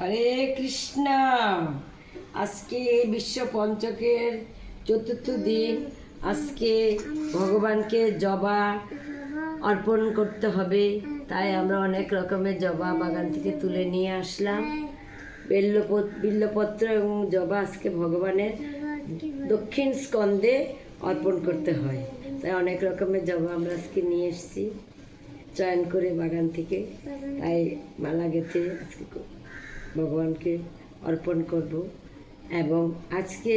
হরে কৃষ্ণ। আজকে বিশ্ব পঞ্চকের চতুর্থ দিন। আজকে ভগবানকে জবা অর্পণ করতে হবে। তাই আমরা অনেক রকমের জবা বাগান থেকে তুলে নিয়ে আসলাম। বেল্লপত বিল্লপত্র এবং জবা আজকে ভগবানের দক্ষিণ স্কন্ধে অর্পণ করতে হয়। তাই অনেক রকমের জবা আমরা আজকে নিয়ে এসেছি। চয়ন করে বাগান থেকে। তাই মালা গেঁথে আজকে ভগবানকে অর্পণ করব। এবং আজকে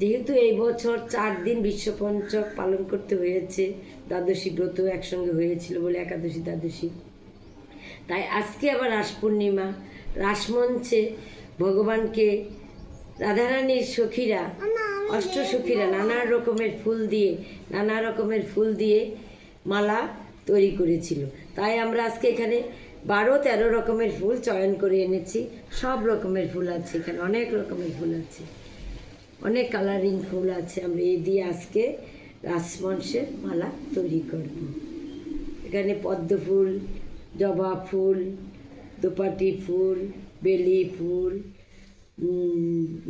যেহেতু এই বছর চার দিন বিশ্বপঞ্চক পালন করতে হয়েছে, দ্বাদশী ব্রত একসঙ্গে হয়েছিল বলে একাদশী দ্বাদশী। তাই আজকে আবার রাস পূর্ণিমা। রাসমঞ্চে ভগবানকে রাধারানীর সখীরা অষ্ট সখীরা নানা রকমের ফুল দিয়ে, নানা রকমের ফুল দিয়ে মালা তৈরি করেছিল। তাই আমরা আজকে এখানে বারো, তেরো রকমের ফুল চয়ন করে এনেছি। সব রকমের ফুল আছে এখানে, অনেক রকমের ফুল আছে। অনেক কালারিং ফুল আছে, আমরা এই দিয়ে আজকে রাসমঞ্চের মালা তৈরি করব। এখানে পদ্ম ফুল, জবা ফুল, দোপাটি ফুল, বেলি ফুল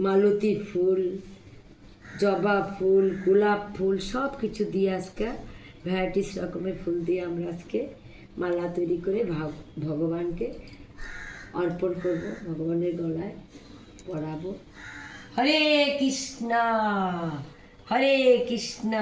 মালতী ফুল, জবা ফুল, গোলাপ ফুল সব কিছু দিয়ে আজকে ভ্যারাইটিস রকমের ফুল দিয়ে আমরা আজকে মালা তৈরি করে ভাগ- ভগবানকে অর্পণ করব ভগবানের গলায় পরাবো। হরে কৃষ্ণ হরে কৃষ্ণ।